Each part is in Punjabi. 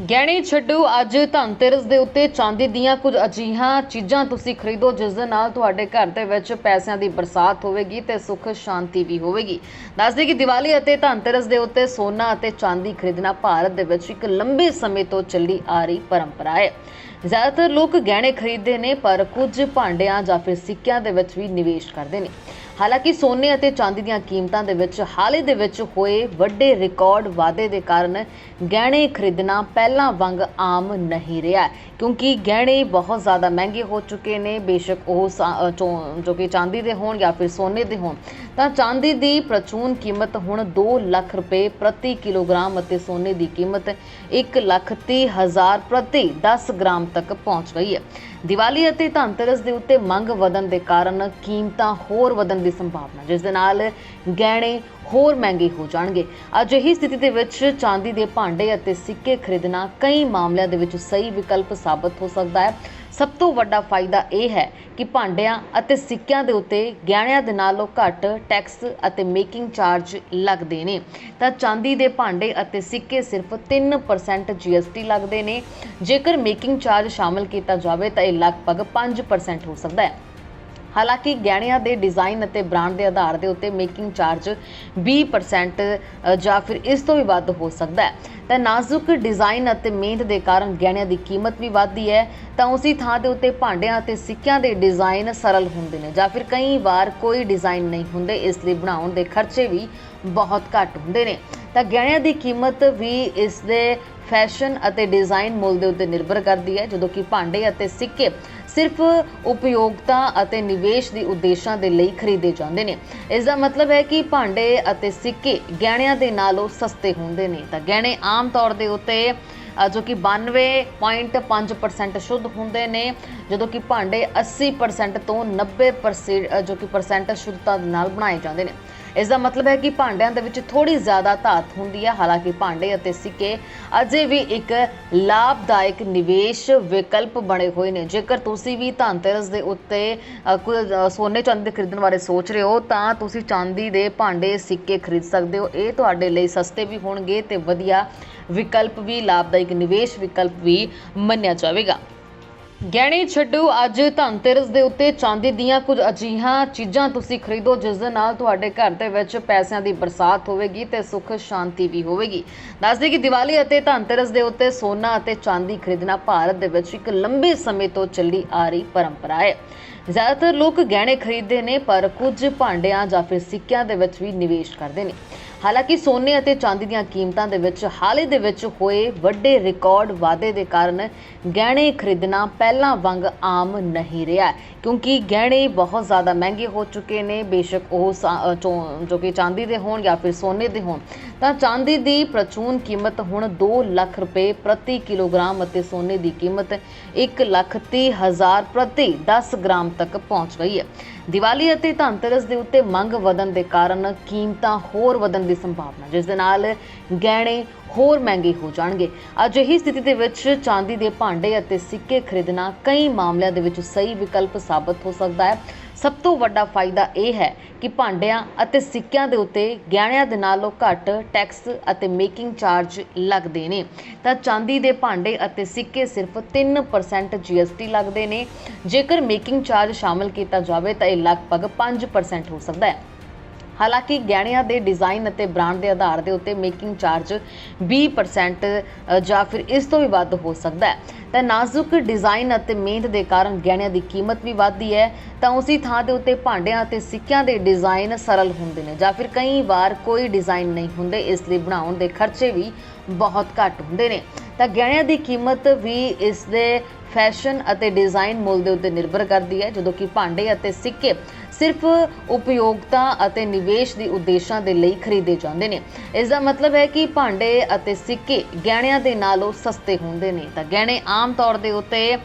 ਗਹਿਣੇ ਛੱਡੋ, ਅੱਜ ਧਨਤੇਰਸ ਦੇ ਉੱਤੇ ਚਾਂਦੀ ਦੀਆਂ ਕੁਝ ਅਜੀਹਾਂ ਚੀਜ਼ਾਂ ਤੁਸੀਂ ਖਰੀਦੋ, ਜਿਸ ਦੇ ਨਾਲ ਤੁਹਾਡੇ ਘਰ ਦੇ ਵਿੱਚ ਪੈਸਿਆਂ ਦੀ ਬਰਸਾਤ ਹੋਵੇਗੀ ਤੇ ਸੁੱਖ, ਸ਼ਾਂਤੀ ਵੀ ਹੋਵੇਗੀ। ਦੱਸਦੇ ਕਿ ਦੀਵਾਲੀ ਅਤੇ ਧਨਤੇਰਸ ਦੇ ਉੱਤੇ ਸੋਨਾ ਅਤੇ ਚਾਂਦੀ ਖਰੀਦਣਾ ਭਾਰਤ ਦੇ ਵਿੱਚ ਇੱਕ ਲੰਬੇ ਸਮੇਂ ਤੋਂ ਚੱਲੀ ਆ ਰਹੀ ਪਰੰਪਰਾ ਹੈ। ਜ਼ਿਆਦਾਤਰ ਲੋਕ ਗਹਿਣੇ ਖਰੀਦਦੇ ਨੇ, ਪਰ ਕੁਝ ਭਾਂਡਿਆਂ ਜਾਂ ਫਿਰ ਸਿੱਕਿਆਂ ਦੇ ਵਿੱਚ ਵੀ ਨਿਵੇਸ਼ ਕਰਦੇ ਨੇ। ਹਾਲਾਂਕਿ ਸੋਨੇ ਅਤੇ ਚਾਂਦੀ ਦੀਆਂ ਕੀਮਤਾਂ ਦੇ ਵਿੱਚ ਹਾਲ ਹੀ ਦੇ ਵਿੱਚ ਹੋਏ ਵੱਡੇ ਰਿਕਾਰਡ ਵਾਧੇ ਦੇ ਕਾਰਨ ਗਹਿਣੇ ਖਰੀਦਣਾ ਪਹਿਲਾਂ ਵਾਂਗ ਆਮ ਨਹੀਂ ਰਿਹਾ ਕਿਉਂਕਿ ਗਹਿਣੇ ਬਹੁਤ ਜ਼ਿਆਦਾ ਮਹਿੰਗੇ ਹੋ ਚੁੱਕੇ ਨੇ। ਬੇਸ਼ੱਕ ਉਹ ਸਾ- ਚੋ- ਜੋ ਕਿ ਚਾਂਦੀ ਦੇ ਹੋਣ ਜਾਂ ਫਿਰ ਸੋਨੇ ਦੇ ਹੋਣ ਤਾਂ ਚਾਂਦੀ ਦੀ ਪ੍ਰਚੂਨ ਕੀਮਤ ਹੁਣ 2 ਲੱਖ ਰੁਪਏ ਪ੍ਰਤੀ ਕਿਲੋਗ੍ਰਾਮ ਅਤੇ ਸੋਨੇ ਦੀ ਕੀਮਤ 1 ਲੱਖ 30 ਹਜ਼ਾਰ ਪ੍ਰਤੀ 10 ਗ੍ਰਾਮ ਤੱਕ ਪਹੁੰਚ ਗਈ ਹੈ। ਦੀਵਾਲੀ ਅਤੇ ਧਨਤੇਰਸ ਦੇ ਉੱਤੇ ਮੰਗ ਵਧਣ ਦੇ ਕਾਰਨ ਕੀਮਤਾਂ ਹੋਰ ਵਧਣ ਦੀ ਸੰਭਾਵਨਾ, ਜਿਸ ਦੇ ਨਾਲ ਗਹਿਣੇ ਹੋਰ ਮਹਿੰਗੇ ਹੋ ਜਾਣਗੇ। ਅਜਿਹੀ ਸਥਿਤੀ ਦੇ ਵਿੱਚ ਚਾਂਦੀ ਦੇ ਭਾਂਡੇ ਅਤੇ ਸਿੱਕੇ ਖਰੀਦਣਾ ਕਈ ਮਾਮਲਿਆਂ ਦੇ ਵਿੱਚ ਸਹੀ ਵਿਕਲਪ ਸਾਬਤ ਹੋ ਸਕਦਾ ਹੈ। ਸਭ ਤੋਂ ਵੱਡਾ ਫਾਇਦਾ ਇਹ ਹੈ ਕਿ ਭਾਂਡਿਆਂ ਅਤੇ ਸਿੱਕਿਆਂ ਦੇ ਉੱਤੇ ਗਹਿਣਿਆਂ ਦੇ ਨਾਲੋਂ ਘੱਟ ਟੈਕਸ ਅਤੇ ਮੇਕਿੰਗ ਚਾਰਜ ਲੱਗਦੇ ਨੇ। ਤਾਂ ਚਾਂਦੀ ਦੇ ਭਾਂਡੇ ਅਤੇ ਸਿੱਕੇ ਸਿਰਫ 3% GST ਲੱਗਦੇ ਨੇ। ਜੇਕਰ ਮੇਕਿੰਗ ਚਾਰਜ ਸ਼ਾਮਲ ਕੀਤਾ ਜਾਵੇ ਤਾਂ ਇਹ ਲਗਭਗ 5% ਹੋ ਸਕਦਾ ਹੈ। ਹਾਲਾਂਕਿ ਗਹਿਣਿਆਂ ਦੇ ਡਿਜ਼ਾਈਨ ਅਤੇ ਬ੍ਰਾਂਡ ਦੇ ਆਧਾਰ ਦੇ ਉੱਤੇ ਮੇਕਿੰਗ ਚਾਰਜ 20% ਜਾਂ ਫਿਰ ਇਸ ਤੋਂ ਵੀ ਵੱਧ ਹੋ ਸਕਦਾ ਹੈ। ਤਾਂ ਨਾਜ਼ੁਕ ਡਿਜ਼ਾਈਨ ਅਤੇ ਮਿਹਨਤ ਦੇ ਕਾਰਨ ਗਹਿਣਿਆਂ ਦੀ ਕੀਮਤ ਵੀ ਵੱਧਦੀ ਹੈ, ਤਾਂ ਉਸੇ ਥਾਂ ਦੇ ਉੱਤੇ ਭਾਂਡਿਆਂ ਅਤੇ ਸਿੱਕਿਆਂ ਦੇ ਡਿਜ਼ਾਈਨ ਸਰਲ ਹੁੰਦੇ ਨੇ, ਜਾਂ ਫਿਰ ਕਈ ਵਾਰ ਕੋਈ ਡਿਜ਼ਾਈਨ ਨਹੀਂ ਹੁੰਦੇ, ਇਸ ਲਈ ਬਣਾਉਣ ਦੇ ਖਰਚੇ ਵੀ ਬਹੁਤ ਘੱਟ ਹੁੰਦੇ ਨੇ। ਤਾਂ ਗਹਿਣਿਆਂ ਦੀ ਕੀਮਤ ਵੀ ਇਸ ਦੇ ਫੈਸ਼ਨ ਅਤੇ ਡਿਜ਼ਾਈਨ ਮੁੱਲ ਦੇ ਉੱਤੇ ਨਿਰਭਰ ਕਰਦੀ ਹੈ, ਜਦੋਂ ਕਿ ਭਾਂਡੇ ਅਤੇ ਸਿੱਕੇ ਸਿਰਫ ਉਪਯੋਗਤਾ ਅਤੇ ਨਿਵੇਸ਼ ਦੀ ਉਦੇਸ਼ਾਂ ਦੇ ਲਈ ਖਰੀਦੇ ਜਾਂਦੇ ਨੇ। ਇਸ ਦਾ ਮਤਲਬ ਹੈ ਕਿ ਭਾਂਡੇ ਅਤੇ ਸਿੱਕੇ ਗਹਿਣਿਆਂ ਦੇ ਨਾਲੋਂ ਸਸਤੇ ਹੁੰਦੇ ਨੇ। ਤਾਂ ਗਹਿਣੇ ਆਮ ਤੌਰ ਦੇ ਉੱਤੇ ਜੋ ਕਿ 92.5% ਸ਼ੁੱਧ ਹੁੰਦੇ ਨੇ, ਜਦੋਂ ਕਿ ਭਾਂਡੇ 80% ਤੋਂ 90% ਜੋ ਕਿ ਪਰਸੈਂਟ ਸ਼ੁੱਧਤਾ ਨਾਲ ਬਣਾਏ ਜਾਂਦੇ ਨੇ। ਇਸ ਦਾ ਮਤਲਬ ਹੈ ਕਿ ਭਾਂਡਿਆਂ ਦੇ ਵਿੱਚ ਥੋੜੀ ਜ਼ਿਆਦਾ ਧਾਤ ਹੁੰਦੀ ਹੈ। ਹਾਲਾਂਕਿ ਭਾਂਡੇ ਅਤੇ ਸਿੱਕੇ ਅਜੇ ਵੀ ਇੱਕ ਲਾਭਦਾਇਕ ਨਿਵੇਸ਼ ਵਿਕਲਪ ਬਣੇ ਹੋਏ ਨੇ। ਜੇਕਰ ਤੁਸੀਂ ਵੀ ਧਨਤੇਰਸ ਦੇ ਉੱਤੇ ਅ, ਸੋਨੇ ਚਾਂਦੀ ਦੇ ਖਰੀਦਣ ਬਾਰੇ ਸੋਚ ਰਹੇ ਹੋ ਤਾਂ ਤੁਸੀਂ ਚਾਂਦੀ ਦੇ ਭਾਂਡੇ ਸਿੱਕੇ ਖਰੀਦ ਸਕਦੇ ਹੋ। ਇਹ ਤੁਹਾਡੇ ਲਈ ਸਸਤੇ ਵੀ ਹੋਣਗੇ ਤੇ ਵਧੀਆ ਵਿਕਲਪ ਵੀ ਲਾਭਦਾਇਕ ਨਿਵੇਸ਼ ਵਿਕਲਪ ਵੀ ਮੰਨਿਆ ਜਾਵੇਗਾ। ਗਹਿਣੇ ਛੱਡੋ, ਅੱਜ ਧਨਤੇਰਸ ਦੇ ਉੱਤੇ ਚਾਂਦੀ ਦੀਆਂ ਕੁਝ ਅਜੀਹਾਂ ਚੀਜ਼ਾਂ ਤੁਸੀਂ ਖਰੀਦੋ, ਜਿਸ ਦੇ ਨਾਲ ਤੁਹਾਡੇ ਘਰ ਦੇ ਵਿੱਚ ਪੈਸਿਆਂ ਦੀ ਬਰਸਾਤ ਹੋਵੇਗੀ ਤੇ ਸੁੱਖ ਸ਼ਾਂਤੀ ਵੀ ਹੋਵੇਗੀ। ਦੱਸਦੇ ਕਿ ਦੀਵਾਲੀ ਅਤੇ ਧਨਤੇਰਸ ਦੇ ਉੱਤੇ ਸੋਨਾ ਅਤੇ ਚਾਂਦੀ ਖਰੀਦਣਾ ਭਾਰਤ ਦੇ ਵਿੱਚ ਇੱਕ ਲੰਬੇ ਸਮੇਂ ਤੋਂ ਚੱਲੀ ਆ ਰਹੀ ਪਰੰਪਰਾ ਹੈ। ਜ਼ਿਆਦਾਤਰ ਲੋਕ ਗਹਿਣੇ ਖਰੀਦਦੇ ਨੇ, ਪਰ ਕੁਝ ਭਾਂਡਿਆਂ ਜਾਂ ਫਿਰ ਸਿੱਕਿਆਂ ਦੇ ਵਿੱਚ ਵੀ ਨਿਵੇਸ਼ ਕਰਦੇ ਨੇ। ਹਾਲਾਂਕਿ ਸੋਨੇ ਅਤੇ ਚਾਂਦੀ ਦੀਆਂ ਕੀਮਤਾਂ ਦੇ ਵਿੱਚ ਹਾਲ ਹੀ ਦੇ ਵਿੱਚ ਹੋਏ ਵੱਡੇ ਰਿਕਾਰਡ ਵਾਧੇ ਦੇ ਕਾਰਨ ਗਹਿਣੇ ਖਰੀਦਣਾ ਪਹਿਲਾਂ ਵਾਂਗ ਆਮ ਨਹੀਂ ਰਿਹਾ ਕਿਉਂਕਿ ਗਹਿਣੇ ਬਹੁਤ ਜ਼ਿਆਦਾ ਮਹਿੰਗੇ ਹੋ ਚੁੱਕੇ ਨੇ। ਬੇਸ਼ੱਕ ਉਹ ਸਾ- ਜੋ ਕਿ ਚਾਂਦੀ ਦੇ ਹੋਣ ਜਾਂ ਫਿਰ ਸੋਨੇ ਦੇ ਹੋਣ। ਤਾਂ ਚਾਂਦੀ ਦੀ ਪ੍ਰਚੂਨ ਕੀਮਤ ਹੁਣ 2 ਲੱਖ ਰੁਪਏ ਪ੍ਰਤੀ ਕਿਲੋਗ੍ਰਾਮ ਅਤੇ ਸੋਨੇ ਦੀ ਕੀਮਤ 1 ਲੱਖ 30 ਹਜ਼ਾਰ ਪ੍ਰਤੀ 10 ਗ੍ਰਾਮ ਤੱਕ ਪਹੁੰਚ ਗਈ ਹੈ। ਦੀਵਾਲੀ ਅਤੇ ਧਨਤੇਰਸ ਦੇ ਉੱਤੇ ਮੰਗ ਵਧਣ ਦੇ ਕਾਰਨ ਕੀਮਤਾਂ ਹੋਰ ਵਧਣ ਦੀ ਸੰਭਾਵਨਾ, ਜਿਸ ਦੇ ਨਾਲ ਗਹਿਣੇ ਹੋਰ ਮਹਿੰਗੇ ਹੋ ਜਾਣਗੇ। ਅਜਿਹੀ ਸਥਿਤੀ ਦੇ ਵਿੱਚ ਚਾਂਦੀ ਦੇ ਭਾਂਡੇ ਅਤੇ ਸਿੱਕੇ ਖਰੀਦਣਾ ਕਈ ਮਾਮਲਿਆਂ ਦੇ ਵਿੱਚ ਸਹੀ ਵਿਕਲਪ ਸਾਬਤ ਹੋ ਸਕਦਾ ਹੈ। ਸਭ ਤੋਂ ਵੱਡਾ ਫਾਇਦਾ ਇਹ ਹੈ ਕਿ ਭਾਂਡਿਆਂ ਅਤੇ ਸਿੱਕਿਆਂ ਦੇ ਉੱਤੇ ਗਹਿਣਿਆਂ ਦੇ ਨਾਲੋਂ ਘੱਟ ਟੈਕਸ ਅਤੇ ਮੇਕਿੰਗ ਚਾਰਜ ਲੱਗਦੇ ਨੇ। ਤਾਂ ਚਾਂਦੀ ਦੇ ਭਾਂਡੇ ਅਤੇ ਸਿੱਕੇ ਸਿਰਫ 3% GST ਲੱਗਦੇ ਨੇ। ਜੇਕਰ ਮੇਕਿੰਗ ਚਾਰਜ ਸ਼ਾਮਲ ਕੀਤਾ ਜਾਵੇ ਤਾਂ ਇਹ ਲਗਭਗ 5% ਹੋ ਸਕਦਾ ਹੈ। ਹਾਲਾਂਕਿ ਗਹਿਣਿਆਂ ਦੇ ਡਿਜ਼ਾਈਨ ਅਤੇ ਬ੍ਰਾਂਡ ਦੇ ਆਧਾਰ ਦੇ ਉੱਤੇ ਮੇਕਿੰਗ ਚਾਰਜ 20% ਜਾਂ ਫਿਰ ਇਸ ਤੋਂ ਵੀ ਵੱਧ ਹੋ ਸਕਦਾ ਹੈ। ਤਾਂ ਨਾਜ਼ੁਕ ਡਿਜ਼ਾਈਨ ਅਤੇ ਮਿਹਨਤ ਦੇ ਕਾਰਨ ਗਹਿਣਿਆਂ ਦੀ ਕੀਮਤ ਵੀ ਵੱਧਦੀ ਹੈ, ਤਾਂ ਉਸੇ ਥਾਂ ਦੇ ਉੱਤੇ ਭਾਂਡਿਆਂ ਅਤੇ ਸਿੱਕਿਆਂ ਦੇ ਡਿਜ਼ਾਈਨ ਸਰਲ ਹੁੰਦੇ ਨੇ, ਜਾਂ ਫਿਰ ਕਈ ਵਾਰ ਕੋਈ ਡਿਜ਼ਾਈਨ ਨਹੀਂ ਹੁੰਦੇ, ਇਸ ਲਈ ਬਣਾਉਣ ਦੇ ਖਰਚੇ ਵੀ ਬਹੁਤ ਘੱਟ ਹੁੰਦੇ ਨੇ। ਤਾਂ ਗਹਿਣਿਆਂ ਦੀ ਕੀਮਤ ਵੀ ਇਸ ਦੇ ਫੈਸ਼ਨ ਅਤੇ ਡਿਜ਼ਾਈਨ ਮੁੱਲ ਦੇ ਉੱਤੇ ਨਿਰਭਰ ਕਰਦੀ ਹੈ, ਜਦੋਂ ਕਿ ਭਾਂਡੇ ਅਤੇ ਸਿੱਕੇ ਸਿਰਫ ਉਪਯੋਗਤਾ ਅਤੇ ਨਿਵੇਸ਼ ਦੀ ਉਦੇਸ਼ਾਂ ਦੇ ਲਈ ਖਰੀਦੇ ਜਾਂਦੇ ਨੇ। ਇਸ ਦਾ ਮਤਲਬ ਹੈ ਕਿ ਭਾਂਡੇ ਅਤੇ ਸਿੱਕੇ ਗਹਿਣਿਆਂ ਦੇ ਨਾਲੋਂ ਸਸਤੇ ਹੁੰਦੇ ਨੇ। ਤਾਂ ਗਹਿਣੇ ਆਮ ਤੌਰ ਦੇ ਉੱਤੇ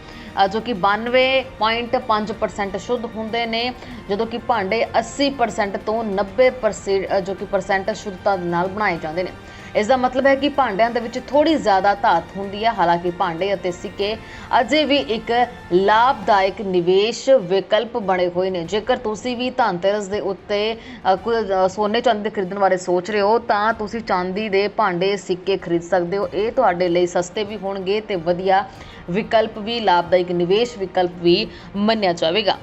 ਜੋ ਕਿ 92.5% ਸ਼ੁੱਧ ਹੁੰਦੇ ਨੇ, ਜਦੋਂ ਕਿ ਭਾਂਡੇ 80% ਤੋਂ 90% ਜੋ ਕਿ ਪਰਸੈਂਟ ਸ਼ੁੱਧਤਾ ਨਾਲ ਬਣਾਏ ਜਾਂਦੇ ਨੇ। ਇਸ ਦਾ ਮਤਲਬ ਹੈ ਕਿ ਭਾਂਡਿਆਂ ਦੇ ਵਿੱਚ ਥੋੜੀ ਜ਼ਿਆਦਾ ਧਾਤ ਹੁੰਦੀ ਹੈ। ਹਾਲਾਂਕਿ ਭਾਂਡੇ ਅਤੇ ਸਿੱਕੇ ਅਜੇ ਵੀ ਇੱਕ ਲਾਭਦਾਇਕ ਨਿਵੇਸ਼ ਵਿਕਲਪ ਬਣੇ ਹੋਏ ਨੇ। ਜੇਕਰ ਤੁਸੀਂ ਵੀ ਧਨਤੇਰਸ ਦੇ ਉੱਤੇ ਅ, ਸੋਨੇ ਚਾਂਦੀ ਖਰੀਦਣ ਬਾਰੇ ਸੋਚ ਰਹੇ ਹੋ ਤਾਂ ਤੁਸੀਂ ਚਾਂਦੀ ਦੇ ਭਾਂਡੇ ਸਿੱਕੇ ਖਰੀਦ ਸਕਦੇ ਹੋ। ਇਹ ਤੁਹਾਡੇ ਲਈ ਸਸਤੇ ਵੀ ਹੋਣਗੇ ਤੇ ਵਧੀਆ ਵਿਕਲਪ ਵੀ ਲਾਭਦਾਇਕ ਨਿਵੇਸ਼ ਵਿਕਲਪ ਵੀ ਮੰਨਿਆ ਜਾਵੇਗਾ।